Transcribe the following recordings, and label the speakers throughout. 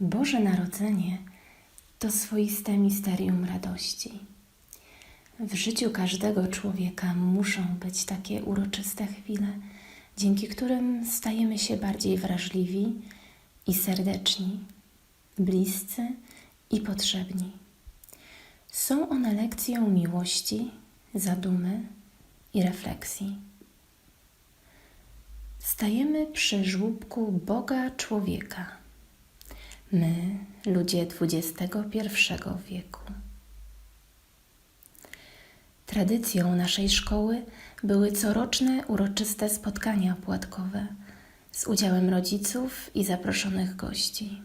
Speaker 1: Boże Narodzenie to swoiste misterium radości. W życiu każdego człowieka muszą być takie uroczyste chwile, dzięki którym stajemy się bardziej wrażliwi i serdeczni, bliscy i potrzebni. Są one lekcją miłości, zadumy i refleksji. Stajemy przy żłóbku Boga człowieka. My, ludzie XXI wieku. Tradycją naszej szkoły były coroczne uroczyste spotkania płatkowe z udziałem rodziców i zaproszonych gości.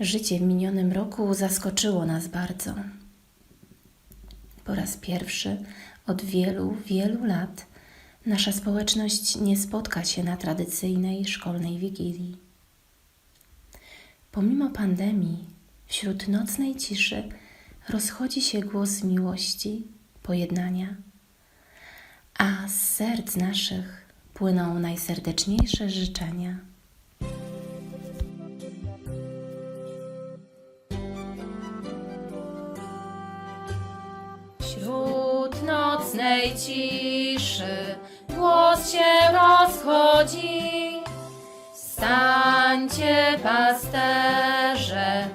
Speaker 1: Życie w minionym roku zaskoczyło nas bardzo. Po raz pierwszy od wielu, wielu lat nasza społeczność nie spotka się na tradycyjnej szkolnej wigilii. Pomimo pandemii, wśród nocnej ciszy rozchodzi się głos miłości, pojednania, a z serc naszych płyną najserdeczniejsze życzenia. Wśród nocnej ciszy głos się rozchodzi. Stańcie pasterze,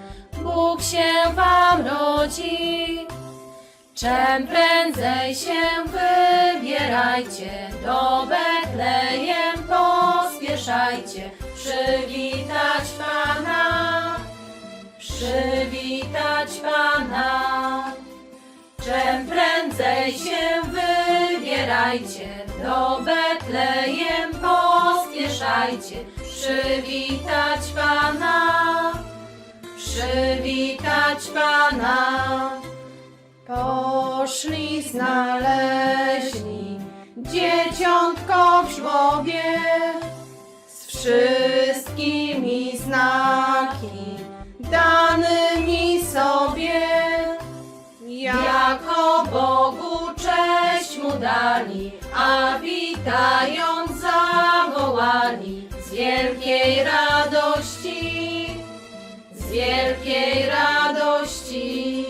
Speaker 1: Bóg się wam rodzi. Czem prędzej się wybierajcie, do Betlejem pospieszajcie, przywitać Pana, przywitać Pana. Czem prędzej się wybierajcie, do Betlejem pospieszajcie, przywitać Pana, przywitać Pana. Poszli znaleźli dzieciątko w żłobie z wszystkimi znaki danymi sobie. Jako Bogu cześć mu dali, a z wielkiej radości, z wielkiej radości.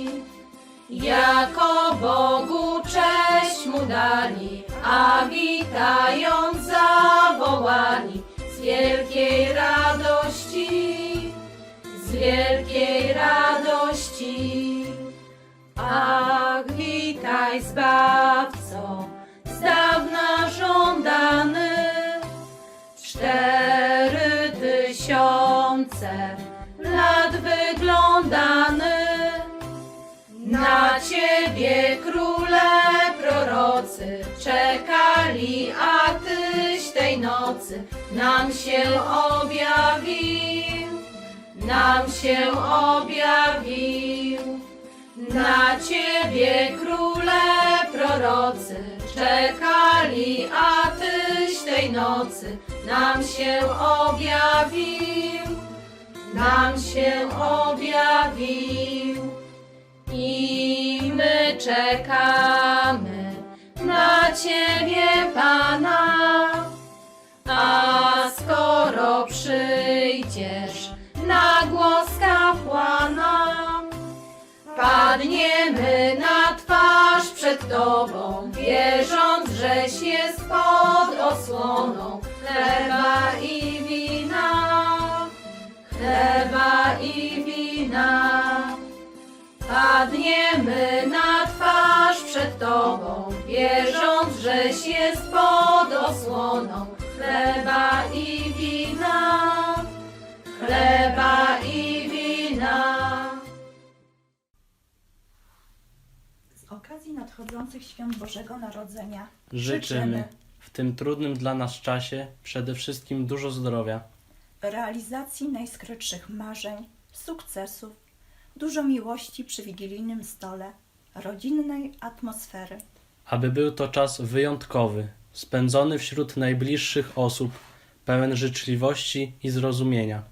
Speaker 1: Jako Bogu cześć mu dali, a witając zawołali z wielkiej radości, z wielkiej radości. Ach, witaj Zbawco, czekali, a Tyś tej nocy nam się objawił, nam się objawił. Na Ciebie króle prorocy czekali, a Tyś tej nocy nam się objawił, nam się objawił. I my czekamy Padniemy na twarz przed Tobą, wierząc, żeś jest pod osłoną chleba i wina, chleba i wina. Padniemy na twarz przed Tobą, wierząc, żeś jest pod osłoną chleba
Speaker 2: okazji nadchodzących świąt Bożego Narodzenia
Speaker 3: Życzymy w tym trudnym dla nas czasie przede wszystkim dużo zdrowia,
Speaker 2: realizacji najskrytszych marzeń, sukcesów, dużo miłości przy wigilijnym stole, rodzinnej atmosfery.
Speaker 3: aby był to czas wyjątkowy, spędzony wśród najbliższych osób, pełen życzliwości i zrozumienia.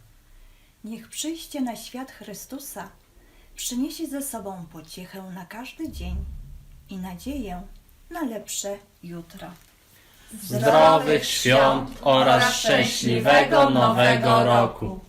Speaker 2: Niech przyjście na świat Chrystusa przyniesie ze sobą pociechę na każdy dzień i nadzieję na lepsze jutro.
Speaker 3: Zdrowych świąt oraz szczęśliwego nowego roku!